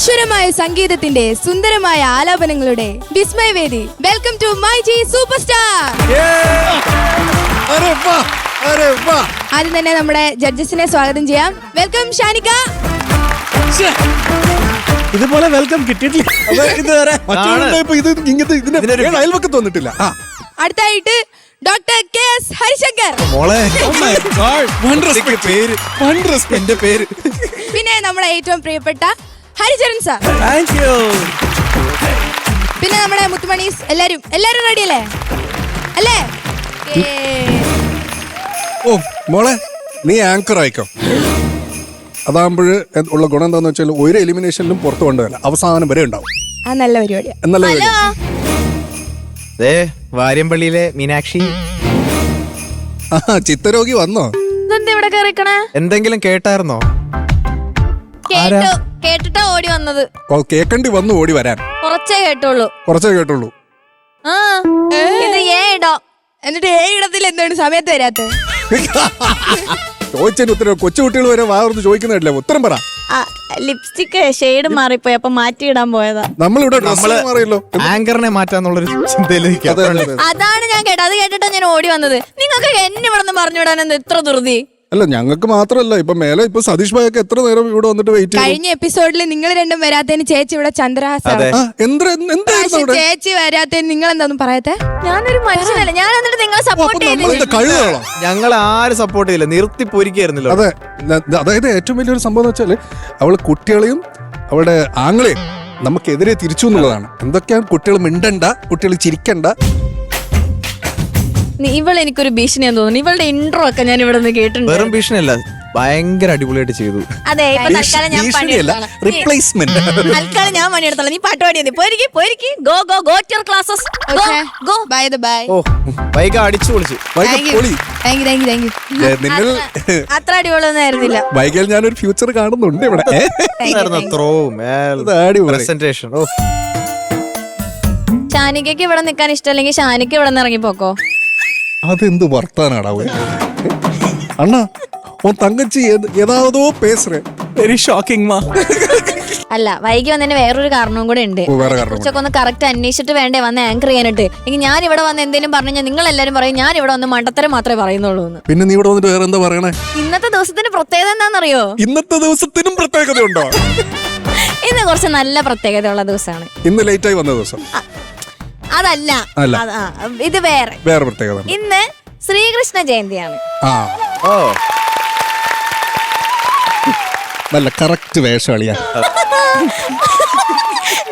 അനശ്വരമായ സംഗീതത്തിന്റെ സുന്ദരമായ ആലാപനങ്ങളുടെ വിസ്മയവേദി. Welcome to my G super star വാ, അരെ വാ. ആദ്യം തന്നെ നമ്മുടെ ജഡ്ജസിനെ സ്വാഗതം ചെയ്യാം. വെൽക്കം ഷാനിക ഇതുപോലെ വെൽക്കം കിട്ടിയിട്ടില്ല. തോന്നിട്ടില്ല ഇതുവരെ ഇത് ഇങ്ങനത്തെ ഇതിന്റെ അടുത്തായിട്ട് ഡോക്ടർ കെ എസ് ഹരിശങ്കർ. മോളെ. പേര്. പേര്. പിന്നെ നമ്മുടെ ഏറ്റവും പ്രിയപ്പെട്ട ഹരിചരൺ സാർ. താങ്ക് യു പിന്നെ നമ്മുടെ മുത്തുമണീസ് എല്ലാരും എല്ലാരും റെഡി അല്ലേ? അല്ലേ? ഓ മോളെ നീ ആങ്കർ ആയിക്കോ. അതാകുമ്പോൾ ഉള്ള ഗുണം എന്താന്ന് വെച്ചാൽ ഒരു എലിമിനേഷനിലും പുറത്തു കൊണ്ടുവരില്ല. അവസാനം വരെ ഉണ്ടാവും. ആ നല്ല പരിപാടിയാ. നല്ല വാര്യമ്പള്ളിയിലെ മീനാക്ഷി. ആ ചിത്തരോഗി വന്നോ? എന്തെങ്കിലും കേട്ടായിരുന്നോ? കേട്ടു. കേട്ടിട്ടാ ഓടി വന്നത്. ഓ, കേക്കണ്ടി വന്നു ഓടി വരാൻ. കുറച്ചേ കേട്ടുള്ളൂ കുറച്ചേ കേട്ടുള്ളൂ ആ ഇത് ഏ ഇടോ. എന്നിട്ട് ഏ ഇടത്തിൽ എന്താണ് സമയത്ത് വരാത്തത് ചോദിച്ചതിന് ഉത്തരം കൊച്ചുകുട്ടികൾ വരെ വാർന്ന് ചോദിക്കുന്നില്ല ഉത്തരം പറ. ലിപ്സ്റ്റിക് ഷെയ്ഡ് മാറിപ്പോയി അപ്പൊ മാറ്റിയിടാൻ പോയതാ. നമ്മളിവിടെ മാറിയല്ലോ. ആങ്കറിനെ മാറ്റാന്നുള്ളൊരു ചിന്തയിലേക്ക് അതെ, അതെ, അതെ. അതാണ് ഞാൻ കേട്ടത്. അത് കേട്ടിട്ടാ ഞാൻ ഓടി വന്നത്. നിങ്ങൾക്ക് എന്നെ ഇവിടെ നിന്ന് പറഞ്ഞു വിടാൻ എന്താ ഇത്ര ധൃതി? അല്ല ഞങ്ങൾക്ക് മാത്രമല്ല ഇപ്പൊ മേലെ ഇപ്പൊ സതീഷ് ഭായൊക്കെ എത്ര നേരം ഇവിടെ വന്നിട്ട് വെയിറ്റ് കഴിഞ്ഞ എപ്പിസോഡിൽ നിങ്ങൾ രണ്ടും വരാത്തതിന് ചേച്ചി ഇവിടെ ചന്ദ്രഹാസ് അതെ. ആ എന്ത് എന്തായിരുന്നു അവിടെ? ചേച്ചി വരാത്തതിന് നിങ്ങൾ എന്താന്നും പറയത്തെ ഞാനൊരു മനുഷ്യനല്ല ഞാൻ എന്നിട്ട് നിങ്ങളെ സപ്പോർട്ട് ചെയ്തില്ല? ഞങ്ങൾ ആരും സപ്പോർട്ട് ചെയ്തില്ല നിർത്തി പൊരിക്കായിരുന്നല്ലോ. അതെ അതായത് ഏറ്റവും വലിയൊരു സംഭവം എന്ന് വെച്ചാൽ അവൾ കുട്ടികളെയും അവളുടെ ആങ്ങളെയും നമുക്കെതിരെ തിരിച്ചു എന്നുള്ളതാണ്. എന്തൊക്കെയാണ് കുട്ടികൾ മിണ്ടണ്ട കുട്ടികൾ ചിരിക്കണ്ട? ഇവൾ എനിക്കൊരു ഭീഷണിയാന്ന് തോന്നുന്നു. ഇവളുടെ ഇൻട്രോ ഒക്കെ ഞാൻ ഇവിടെ നിന്ന് കേട്ടിട്ടുണ്ട്. വെറും ഭീഷണിയല്ല ഭയങ്കര അടിപൊളിയായിട്ട് ചെയ്തു. അതെ ഇപ്പൊ തൽക്കാലം ഞാൻ ഭീഷണിയല്ല പണിയെടുത്തോളാം. റിപ്ലേസ്മെന്റ് തൽക്കാലം ഞാൻ പണിയെടുത്തോളാം നീ പാട്ട് പാടിയാ മതി പോയിരിക്കും പോയിരിക്കും. Go go go to classes go by the by ഓ വൈക അടിച്ചു പൊളിച്ചു. വൈക പൊളി. യു താങ്ക് യു ഏ, നിന്നിൽ അത്ര അടിപൊളിയൊന്നും ആയിരുന്നില്ല. വൈകിയാൽ ഞാനൊരു ഫ്യൂച്ചർ കാണുന്നുണ്ട് ഇവിടെ. ഏ? അടിപൊളി. പ്രസന്റേഷൻ ഓ. ഷാനിക്കയ്ക്ക് ഇവിടെ നിൽക്കാൻ ഇഷ്ടമല്ലെങ്കിൽ ഷാനിക്ക് ഇവിടെ നിന്ന് ഇറങ്ങിപ്പോക്കോ? അതെന്ത് വർത്താനാടാ അണ്ണാ ഓ തങ്കച്ചി ഏതാവതോ പേസുറേ. വെരി ഷോക്കിംഗ് മാ അല്ല വൈകി വന്നതിന് വേറൊരു കാരണവും കൂടെ ഉണ്ട്. ഉച്ചയ്ക്ക് ഒന്ന് കറക്റ്റ് അന്വേഷിച്ചിട്ട് വേണ്ടേ വന്ന് ആങ്കർ ചെയ്യാനിട്ട് എനിക്ക് ഞാൻ ഇവിടെ വന്ന് എന്തെങ്കിലും പറഞ്ഞു നിങ്ങൾ എല്ലാരും പറയും ഞാൻ ഇവിടെ വന്ന് മണ്ടത്തരം മാത്രമേ പറയുന്നുള്ളൂ പിന്നെ നീ ഇവിടെ വന്നിട്ട് വേറെ എന്താ പറയണേ? ഇന്നത്തെ ദിവസത്തിന് പ്രത്യേകത എന്താണെന്നറിയോ? ഇന്നത്തെ ദിവസത്തിനും പ്രത്യേകത ഉണ്ടോ ഇന്ന് കുറച്ച് നല്ല പ്രത്യേകത ഉള്ള ദിവസമാണ്. ഇന്ന് ആയി വന്ന ദിവസം. അതല്ല. അല്ല. അത് ആ, ഇത് വേറെ. വേറെ പ്രത്യേകത ഉണ്ട്. ഇന്ന് ശ്രീകൃഷ്ണ ജയന്തിയാണ്. ആ. ഓ നല്ല കറക്റ്റ് വേഷം അളിയാ.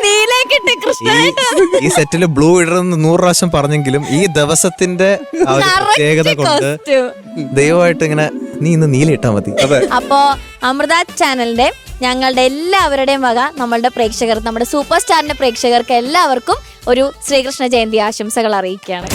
നീലേക്കിട്ട് കൃഷ്ണ ഈ ഈ സെറ്റിൽ ബ്ലൂ ഇടണമെന്ന് നൂറ് പ്രാവശ്യം പറഞ്ഞെങ്കിലും ഈ ദിവസത്തിന്റെ ആ ഒരു പ്രത്യേകത കൊണ്ട് ദൈവമായിട്ട് ഇങ്ങനെ നീ ഇന്ന് നീല ഇട്ടാ മതി. അപ്പോ അമൃത ചാനലിന്റെ ഞങ്ങളുടെ എല്ലാവരുടെയും വക നമ്മളുടെ പ്രേക്ഷകർ നമ്മുടെ സൂപ്പർ സ്റ്റാറിന്റെ പ്രേക്ഷകർക്ക് എല്ലാവർക്കും ഒരു ശ്രീകൃഷ്ണ ജയന്തി ആശംസകൾ അറിയിക്കുകയാണ്.